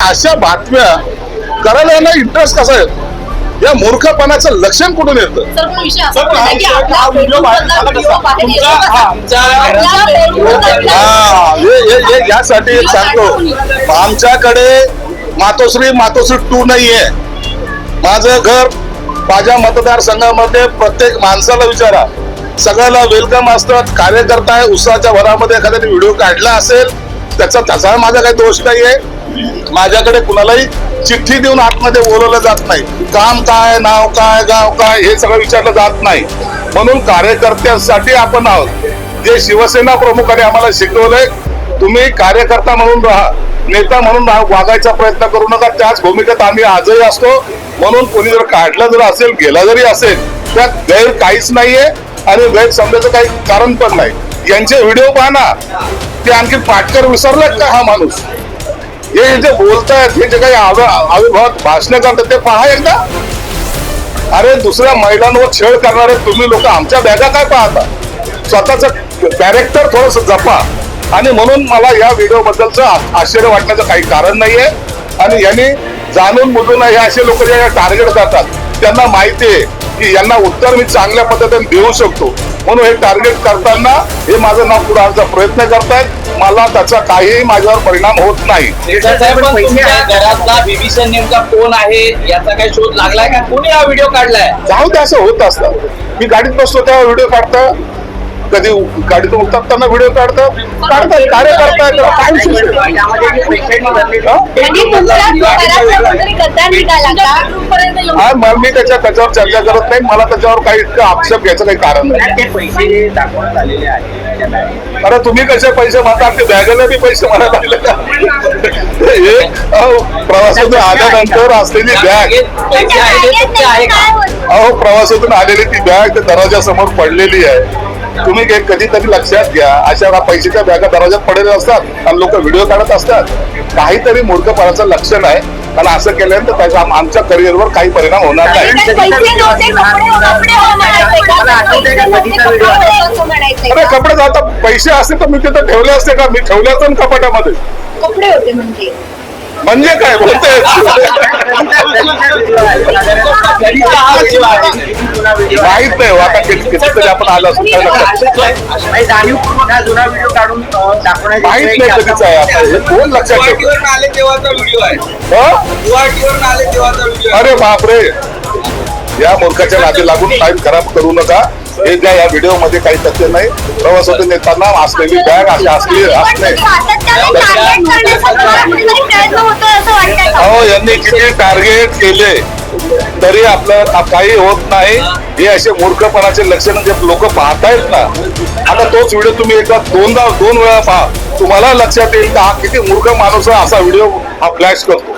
अशा बातम्या करायला यांना इंटरेस्ट कसा आहे या मूर्खपणाचं लक्षण कुठून येतं? आहे हा हा, हा हे- हे- हे यासाठी एक सांगतो. आमच्याकडे मातोश्री मातोश्री टू नाहीये. माझं घर माझ्या मतदारसंघामध्ये प्रत्येक माणसाला विचारा. सगळ्याला वेलकम असतात. कार्यकर्ता आहे उत्साहाच्या भरामध्ये एखाद्याने व्हिडिओ काढला असेल त्याचा त्याचा माझा काही दोष नाहीये. माझ्याकडे कुणालाही चिठ्ठी देऊन आतमध्ये बोलवलं जात नाही. काम काय नाव काय गाव काय हे सगळं विचारलं जात नाही. म्हणून कार्यकर्त्यांसाठी आपण आहोत. जे शिवसेना प्रमुखाने आम्हाला शिकवलंय तुम्ही कार्यकर्ता म्हणून राहा नेता म्हणून वागायचा प्रयत्न करू नका. त्याच भूमिकेत आम्ही आजही असतो. म्हणून कोणी जर काढला जर असेल गेला जरी असेल त्यात गैर काहीच नाहीये आणि गैर समजायचं काही कारण पण नाही. यांचे व्हिडिओ पहा ना. ते आणखी पाटकर विसरलेत का हा माणूस? हे जे बोलतायत हे जे काही आविर्भावात भाषण करतात ते पहा एकदा अरे दुसऱ्या महिलांवर छेड करणारे तुम्ही लोक आमच्या बॅगा काय पाहता? स्वतःच कॅरेक्टर थोडस जपा. आणि म्हणून मला या व्हिडिओ बद्दलच आश्चर्य वाटण्याचं काही कारण नाहीये. आणि यांनी जाणून बुजून हे असे लोक जे टार्गेट करतात त्यांना माहिती आहे की यांना उत्तर मी चांगल्या पद्धतीने देऊ शकतो. म्हणून हे टार्गेट करताना हे माझं नाव पुढे आणण्याचा प्रयत्न करतायत. मला त्याचा काहीही माझ्यावर परिणाम होत नाही. घरातला बिभीषण नेमका कोण आहे याचा काही शोध लागलाय का? कोणी हा व्हिडिओ काढलाय? जाऊ दे असं होत असतं. मी गाडीत बसतो तेव्हा व्हिडिओ काढतं. कधी गाडीतून उतरताना व्हिडिओ काढतं. काढतात कार्यकर्ता त्याला हा? निघाला का? हा, मग मी त्याच्या त्याच्यावर चर्चा करत नाही. मला त्याच्यावर काही इतकं आक्षेप घ्यायचं काही कारण नाही. ते पैसे दाखवण्यात आलेले आहेत. अरे तुम्ही कसे पैसे म्हणतात ते बॅगेला बी पैसे म्हणत आले का हे प्रवासातून आल्यानंतर असलेली बॅग. अहो प्रवासातून आलेली ती बॅग त्या दरवाजासमोर पडलेली आहे. तुम्ही काही कधीतरी लक्षात घ्या. अशा पैशाच्या बॅगा दरवाजात पडलेल्या असतात आणि लोक व्हिडिओ काढत असतात. काहीतरी मूर्खपणाचं लक्षण आहे. आणि असं केल्यानंतर त्याचा आम- आमच्या करिअरवर काही परिणाम होणार नाही. अरे? कपडे जाता पैसे असते तर मी तिथे ठेवले असते का? मी ठेवले असते कपाटामध्ये. कपडे होते म्हणजे. म्हणजे काय बोलते घरीचा व्हिडिओ आहे माहीत नाही हो, आता किती- कितीतरी आपण आलो असतो काय माहीत नाही कधीच आहे आता. हे कोण लक्षात ठेवतं? गुवाहाटीवरून आले तेव्हाचा व्हिडिओ आहे. हं? अरे बापरे. या मूर्खाच्या नादी लागून टाइम खराब करू नका. हे ज्या या व्हिडिओमध्ये काही तथ्य नाही प्रवासातून येताना असलेली बॅग अशी असली असणे? अहो यांनी किती टार्गेट केले तरी आपलं काही होत नाही. हे असे मूर्खपणाचे लक्षण जे लोक पाहतायत ना. आता तोच व्हिडिओ तुम्ही एकदा दोनदा दोन वेळा पहा. तुम्हाला लक्षात येईल का हा किती मूर्ख माणूस आहे असा व्हिडिओ हा फ्लॅश करतो.